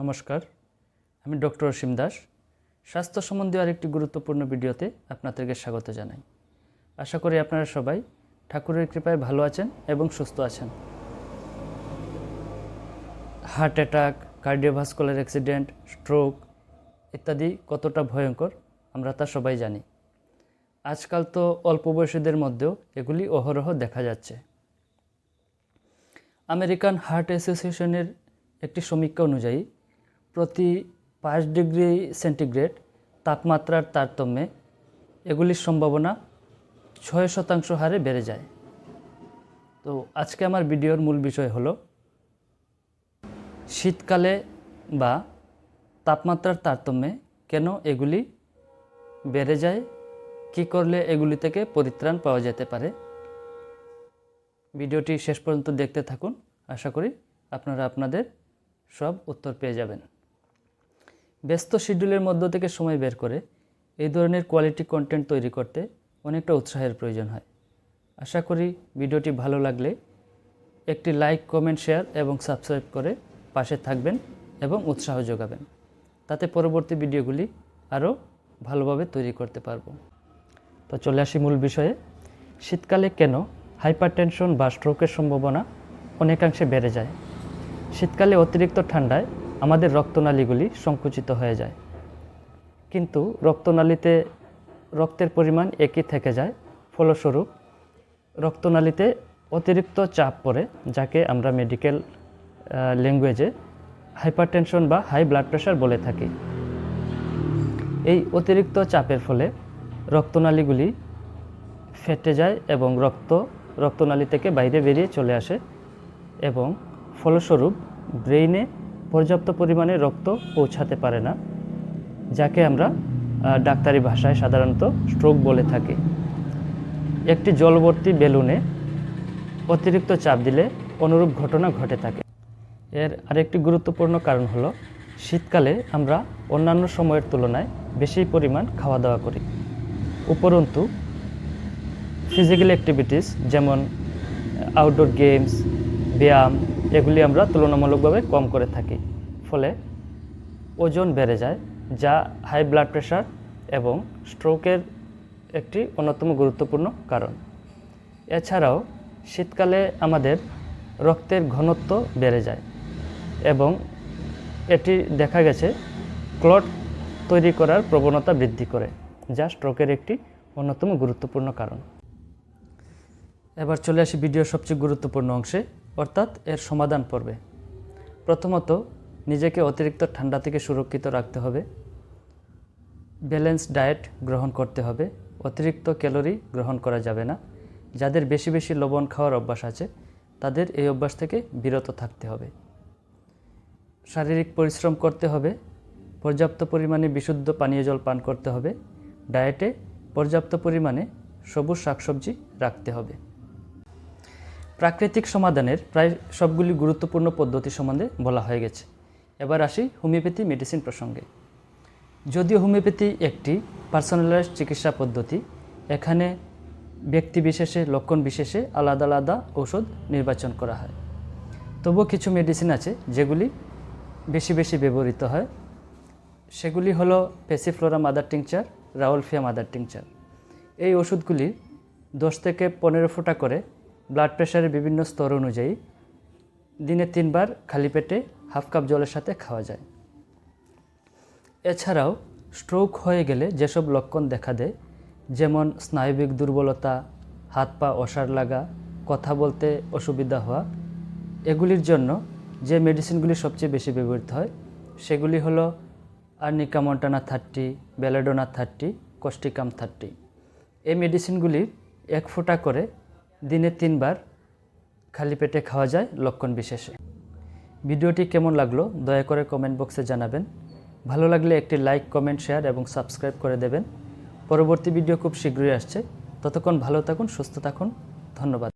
নমস্কার, আমি ডক্টর অসীম দাস। স্বাস্থ্য সম্বন্ধীয় আরেকটি গুরুত্বপূর্ণ ভিডিওতে আপনাদেরকে স্বাগত জানাই। আশা করি আপনারা সবাই ঠাকুরের কৃপায় ভালো আছেন এবং সুস্থ আছেন। Heart attack, cardiovascular accident, stroke ইত্যাদি কতটা ভয়ঙ্কর আমরা তা সবাই জানি। আজকাল তো অল্প বয়সীদের মধ্যেও এগুলি অহরহ দেখা যাচ্ছে। আমেরিকান হার্ট অ্যাসোসিয়েশনের একটি সমীক্ষা অনুযায়ী প্রতি পাঁচ ডিগ্রি সেন্টিগ্রেড তাপমাত্রার তারতম্যে এগুলির সম্ভাবনা ছয় শতাংশ হারে বেড়ে যায়। তো আজকে আমার ভিডিওর মূল বিষয় হলো, শীতকালে বা তাপমাত্রার তারতম্যে কেন এগুলি বেড়ে যায়, কী করলে এগুলি থেকে পরিত্রাণ পাওয়া যেতে পারে, ভিডিওটি শেষ পর্যন্ত দেখতে থাকুন। আশা করি আপনারা আপনাদের সব উত্তর পেয়ে যাবেন। ব্যস্ত শিডিউলের মধ্য থেকে সময় বের করে এই ধরনের কোয়ালিটি কন্টেন্ট তৈরি করতে অনেকটা উৎসাহের প্রয়োজন হয়। আশা করি ভিডিওটি ভালো লাগলে একটি লাইক কমেন্ট শেয়ার এবং সাবস্ক্রাইব করে পাশে থাকবেন এবং উৎসাহ যোগাবেন। তাতে পরবর্তী ভিডিওগুলি আরও ভালোভাবে তৈরি করতে পারব। তো চলে আসি মূল বিষয়ে। শীতকালে কেন হাইপারটেনশন বা স্ট্রোকের সম্ভাবনা অনেকাংশে বেড়ে যায়? শীতকালে অতিরিক্ত ঠান্ডায় আমাদের রক্তনালীগুলি সংকুচিত হয়ে যায়। কিন্তু রক্তনালীতে রক্তের পরিমাণ একই থেকে যায়। ফলস্বরূপ, রক্তনালীতে অতিরিক্ত চাপ পড়ে, যাকে আমরা মেডিকেল ল্যাঙ্গুয়েজে হাইপারটেনশন বা হাই ব্লাড প্রেশার বলে থাকি। এই অতিরিক্ত চাপের ফলে রক্তনালীগুলি ফেটে যায় এবং রক্ত, রক্তনালী থেকে বাইরে বেরিয়ে চলে আসে এবং ফলস্বরূপ ব্রেইনে পর্যাপ্ত পরিমাণে রক্ত পৌঁছাতে পারে না, যাকে আমরা ডাক্তারি ভাষায় সাধারণত স্ট্রোক বলে থাকি। একটি জলবর্তী বেলুনে অতিরিক্ত চাপ দিলে অনুরূপ ঘটনা ঘটে থাকে। এর আরেকটি গুরুত্বপূর্ণ কারণ হলো, শীতকালে আমরা অন্যান্য সময়ের তুলনায় বেশি পরিমাণ খাওয়া দাওয়া করি। উপরন্তু ফিজিক্যাল অ্যাক্টিভিটিস যেমন আউটডোর গেমস ব্যায়াম এগুলি আমরা তুলনামূলকভাবে কম করে থাকি। ফলে ওজন বেড়ে যায়, যা হাই ব্লাড প্রেশার এবং স্ট্রোকের একটি অন্যতম গুরুত্বপূর্ণ কারণ। এছাড়াও, শীতকালে আমাদের রক্তের ঘনত্ব বেড়ে যায় এবং এটি দেখা গেছে ক্লট তৈরি করার প্রবণতা বৃদ্ধি করে, যা স্ট্রোকের একটি অন্যতম গুরুত্বপূর্ণ কারণ। এবার চলে আসি ভিডিওর সবচেয়ে গুরুত্বপূর্ণ অংশে। অর্থাৎ এর সমাধান পর্বে। প্রথমত, নিজেকে অতিরিক্ত ঠান্ডা থেকে সুরক্ষিত রাখতে হবে। ব্যালেন্স ডায়েট গ্রহণ করতে হবে। অতিরিক্ত ক্যালোরি গ্রহণ করা যাবে না। যাদের বেশি বেশি লবণ খাওয়ার অভ্যাস আছে, তাদের এই অভ্যাস থেকে বিরত থাকতে হবে। শারীরিক পরিশ্রম করতে হবে। পর্যাপ্ত পরিমাণে বিশুদ্ধ পানীয় জল পান করতে হবে। ডায়েটে পর্যাপ্ত পরিমাণে সবুজ শাকসবজি রাখতে হবে। প্রাকৃতিক সমাধানের প্রায় সবগুলি গুরুত্বপূর্ণ পদ্ধতি সম্বন্ধে বলা হয়ে গেছে। এবার আসি হোমিওপ্যাথি মেডিসিন প্রসঙ্গে। যদিও হোমিওপ্যাথি একটি পার্সোনালাইজ চিকিৎসা পদ্ধতি, এখানে ব্যক্তি বিশেষে, লক্ষণ বিশেষে আলাদা আলাদা ঔষধ নির্বাচন করা হয়। তবুও কিছু মেডিসিন আছে যেগুলি বেশি বেশি ব্যবহৃত হয়। সেগুলি হলো passiflora mother tincture rauwolfia mother tincture. এই ওষুধগুলি দশ থেকে পনেরো ফোঁটা করে ব্লাড প্রেশারের বিভিন্ন স্তর অনুযায়ী দিনে তিনবার খালি পেটে হাফ কাপ জলের সাথে খাওয়া যায়। এছাড়াও স্ট্রোক হয়ে গেলে যেসব লক্ষণ দেখা দেয়, যেমন স্নায়বিক দুর্বলতা, হাত পা অসার লাগা, কথা বলতে অসুবিধা হওয়া, এগুলির জন্য যে মেডিসিনগুলি সবচেয়ে বেশি ব্যবহৃত হয়, সেগুলি হলো arnica montana thirty belladonna thirty causticum thirty এই মেডিসিনগুলি এক ফোঁটা করে দিনে তিনবার খালি পেটে খাওয়া যায় লক্ষণ বিশেষে। ভিডিওটি কেমন লাগল দয়া করে কমেন্ট বক্সে জানাবেন। ভালো লাগলে একটি লাইক কমেন্ট শেয়ার এবং সাবস্ক্রাইব করে দেবেন। পরবর্তী ভিডিও খুব শীঘ্রই আসছে। ততক্ষণ ভালো থাকুন, সুস্থ থাকুন। ধন্যবাদ।